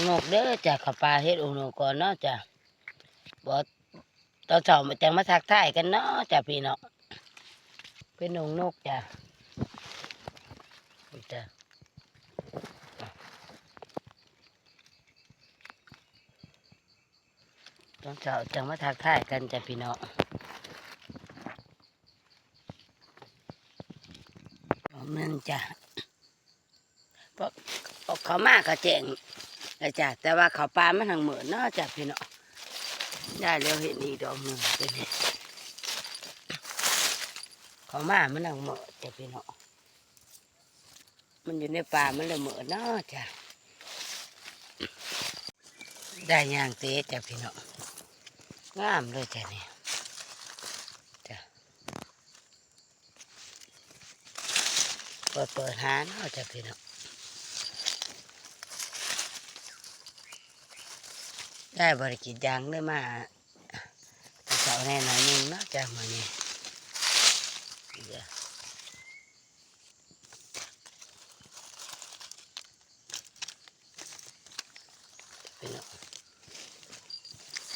งนกเด้อจ้ะขับปลาเฮ็ดองนกก่อนเนาะจ้ะบ่ตอนเช้ามาจังมาทักทายกันเนาะจ้ะพี่เนาะเป็นองนกจ้ะจ้ะตอนเช้าจังมาทักทายกันจ้ะพี่เนาะดอกหนึงจ้ะเพราะเพราะเขามาก็แจ้ง นะจ๊ะแต่ว่าเขาปลามันทางเหมือนเนาะจ้ะพี่เนาะได้แล้วเห็นอีกดอกหนึ่งเป็นไงเขามามันทางเหมือนจ้ะพี่เนาะมันอยู่ในป่ามันเลยเหมือนเนาะจ้ะได้ยางเตะจ้ะพี่เนาะงามเลยจ้ะเนี่ยจ้ะเปิดเปิดหาเนาะจ้ะพี่เนาะ ได้บริกิจยังได้มาแต่เสาแน่หน่อยหนึงเนาะจากมานี่เดี๋ยวพี่น้อง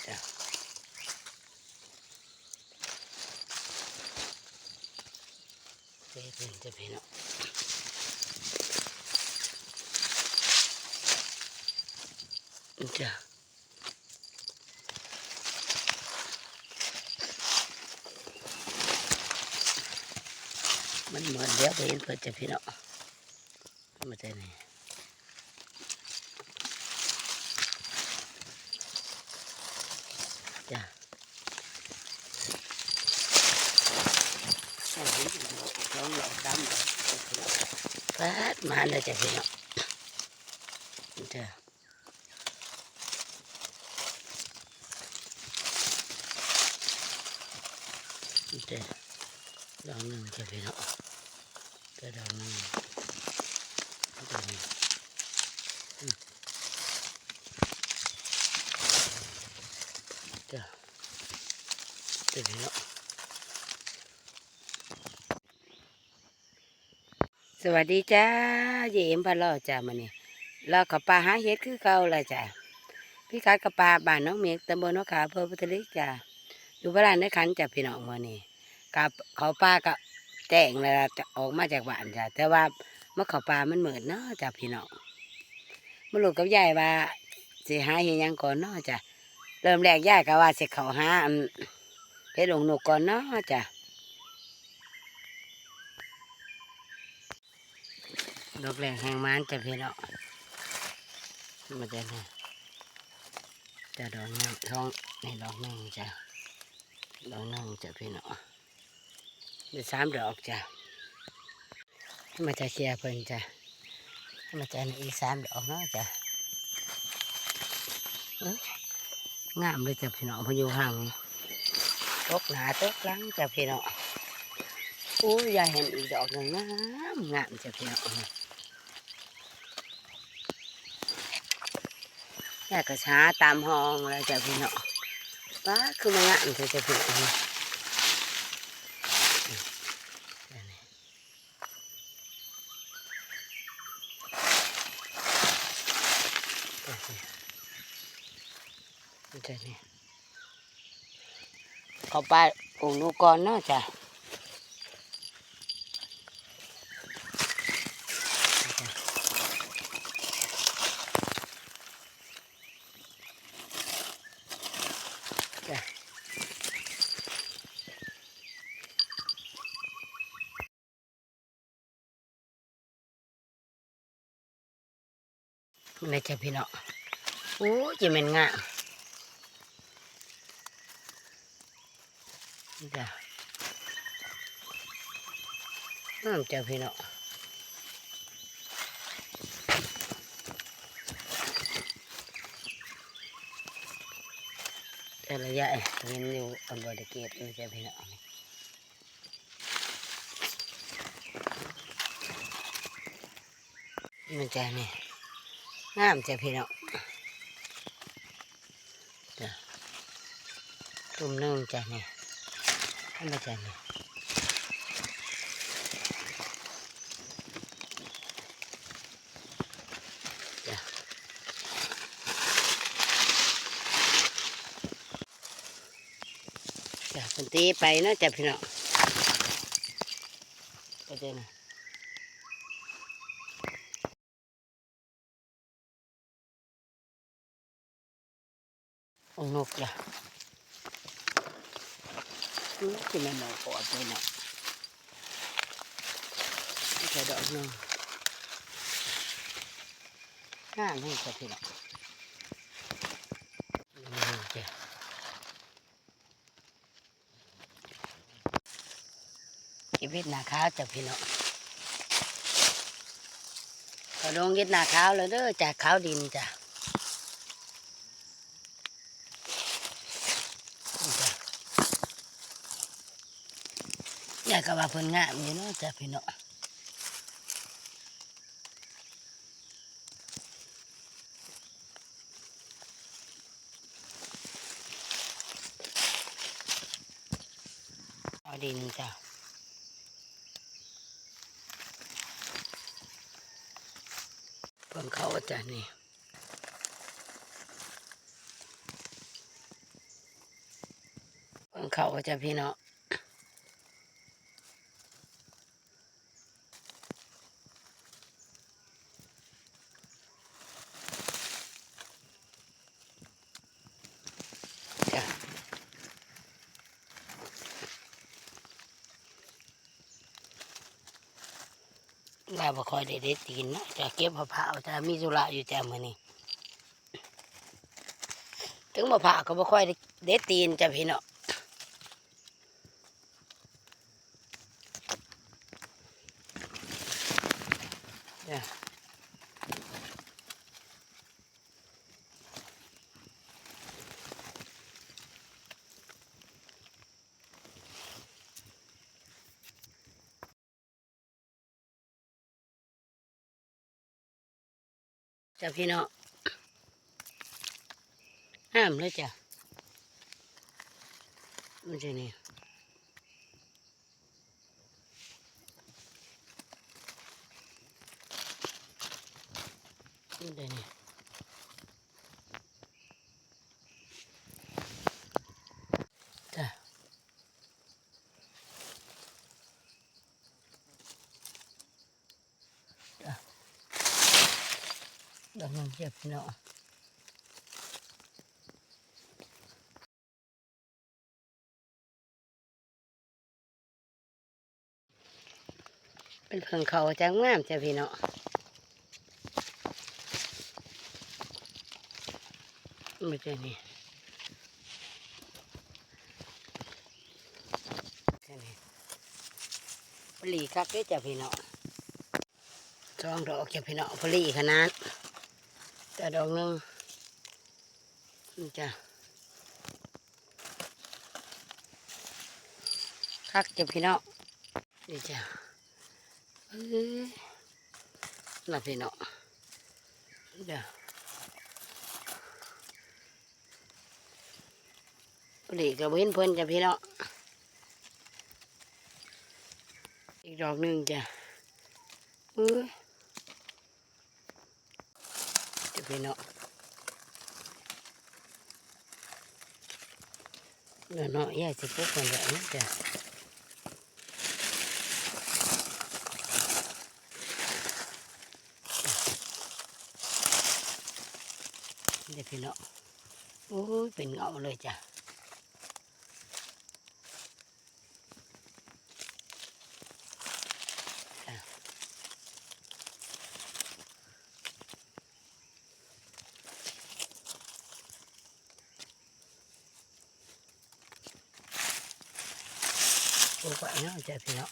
จ้ะเดี๋ยวเป็นจะพี่น้องจ้ะ มันเหมือนเดี๋ยวไปเห็นเพื่อจะพี่น้องมาแต่นี่จ้ะใส่เห็นอยู่สองหลอกสามหลอกจ้ะพี่น้องฟาดมาเลยจ้ะพี่น้องจ้ะจ้ะดอกหนึ่งจะพี่น้อง ก็ดอกนึ่งดอกหนึ่งจ้ะจะพี่น้องสวัสดีจ้าเยี่ยมพะล่อจ้ามาเนี่ยเรากับปลาหาเห็ดคือเก่าลยจ้ะพี่กัดกับปลาบ้านน้องเมฆตำบลนกขาอำเภอพุทธลิกจ้ะอยู่บ้านในขันจ้ะพี่น้องมาเนี่ยกับเขาปลาก็ แจ้งเลยล่ะจะออกมาจากบ้านจ้ะแต่ว่าเมื่อเขาปลามันเหมือนเนาะจ้ะพี่น้องมาหลุดกับยายว่าสิหาเหยังก่อนเนาะจ้ะเริ่มแรกยายก็ว่าสิเขาหาเพชรหลงหนกก่อนเนาะจ้ะดอกแรกแหงมันจ้ะพี่น้องมาเจะนี่จะดอกนึงท้องในดอกหนึงจ้ะดอกหนึงจ้ะพี่น้อง ได้สามดอกจ้ะให้มาจะเชียร์เพิ่นจ้ะให้มาจะอีสามดอกเนาะจ้ะงามเลยจ้ะพี่น้องพนอยู่ห่างตกหนาตกหลังจ้ะพี่น้องอู้ยายเห็นอีกดอกหนึ่งงามงามจ้ะพี่น้องยายก็ช้าตามห้องเลยจ้ะพี่น้องป้าคือมางามจ้ะพี่น้อง จ้ะนี่เขาไปองค์นูก่อนเนาะจ้ะจ้ะ มันเลยจ้ะพี่น้องโอ้จะเป็นงามจ้ะน้ำจะพี่น้องแต่ระยะเห็นอยู่อันบริเกตอยู่จะพี่น้องมันจะนี่ งามจะพี่น้องตุ่มนึ่งจ้ะเนี่ยทำไมจ้ะเนี่ยจ้ะเป็นตีไปนาะจ้ะพี่น้องไปเจอน กจ้ะอือที่มันดอกกอดไปเนาะนี่แค่ดอกนึงงามให้จ้ะพี่น้องนี่จ้ะชีวิตนาข้าวจากพี่น้องก็ลงยึดนาข้าวแล้วเด้อจากข้าวดินจ้ะนี่จ้ะ อยากก็ว่าเพิ่นงามอยู่เนาะจ้ะพี่น้องเอาดินจ้ะเพิ่งเขาจารย์นี่เพิ่งเขาจารย์พี่เนาะ ลาบคอยเด็ดตีนนะจะเก็บมะพร้าวจะมีสุระอยู่แต่มือนี่ถึงมะพร้าวก็บ่ค่อยเด็ดตีนจะพี่เนาะ จ้ะพี่น้องห้ามเลยจ้ะมันจะนี่มันจะนี่ ดอกนึงเจ็บพี่เนาะเป็นเพิ่งเขาจังงามจ้ะพี่เนาะไม่ใช่นี่ใช่นี่ปลีคักเด้จ้ะพี่เนาะสองดอกจ้ะพี่เนาะปลีขนาด แต่ดอกนึงนี่จ้ะคักจะพี่เนาะนี่จ้ะเอ้ยน่าพี่เนาะเดี๋ยวปลีกระเว้นเพิ่นจ้ะพี่เนาะอีกดอกหนึ่งจ้ะเอ้ยจ้ะ พี่เนาะเดี๋ยวเนาะยายสิปุ๊กคนแบบนี้จ้ะเดี๋ยวพี่เนาะโอ้ยเป็นเงาเลยจ้ะ โอ้ยไปเนาะจ้ะพี่เนาะ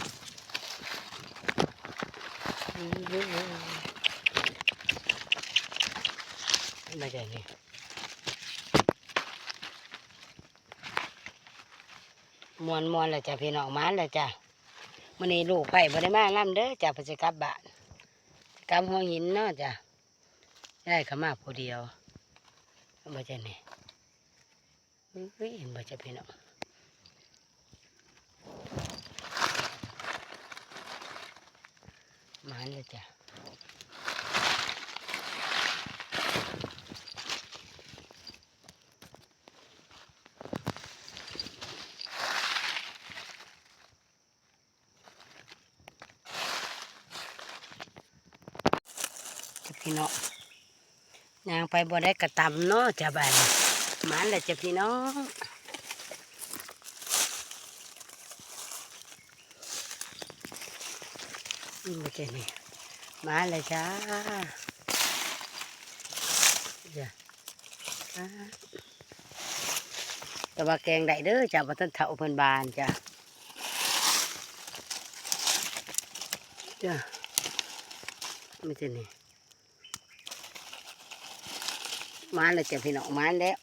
เอาหน่อยมันได้จะพอไว้จ้ะได้จะเปิดให้เบิ่งพี่เนาะไม่ได้นี่มวนมวนเลยจ้ะพี่น้องมาเลยจ้ะมันนี้ลูกไผ่บ่ได้มานํเด้อจ้ะพสิกลับบ้านกลับหัวหินเนาะจ้ะได้ขมาผู้เดียวบ่จะนี่อุ้ยเห็นบ่จะพี่น้อง มาเลยจ้ะจ้ะพี่น้องยางไปบ่ได้กระตำเนาะจ้ะบ้านนี้มาเลยจ้ะพี่น้อง นี่มาเจอนี่มาเลยจ้าจ้ะอ่าแต่ว่าแกงได้เด้อจ้าบ่ทันเฒ่าเพิ่นบานจ้ะจ้ะมาเจอนี่มาเลยจ้ะพี่น้องมาแล้ว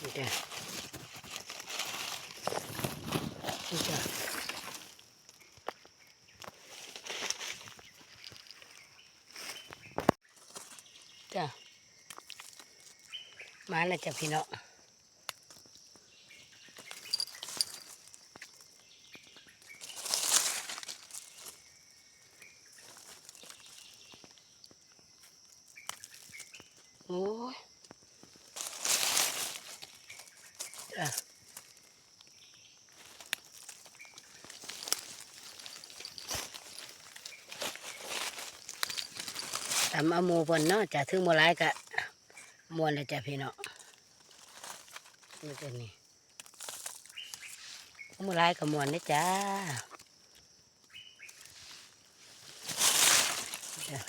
นี่จ้ะ นี่จ้ะจ้ะมา แล้วจ้ะพี่น้องโอ้ยจ้ะตำเอามูเพิ่นเนาะจะถึงโมหลายกะมวนเลยจ้ะพี่เนาะ นี่ตัวนี้โมหลายกะมวนเลยจ้าจ้ะ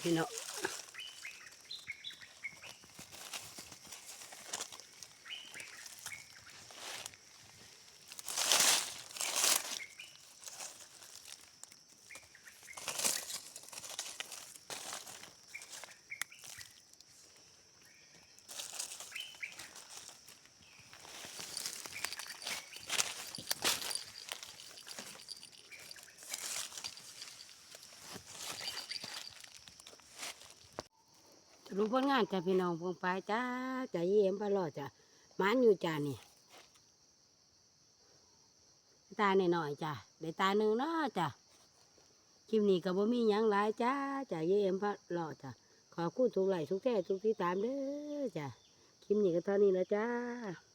พี่เนาะ รู้ผลงานจ้ะพี่น้องพงไปจ้าจ้าเยี่ยมพะลอจ้ะมันอยู่จ้านี่ตาหน่อยๆจ้ะได้ตาหนึ่งเนาะจ้ะคลิปนี้ก็บ่มีหยังหลายจ้าจ้ะเยี่ยมพะลอจ้ะขอบคุณทุกไลทุกแท้ทุกที่ตามเด้อจ้ะคลิปนี้ก็เท่านี้แล้วจ้า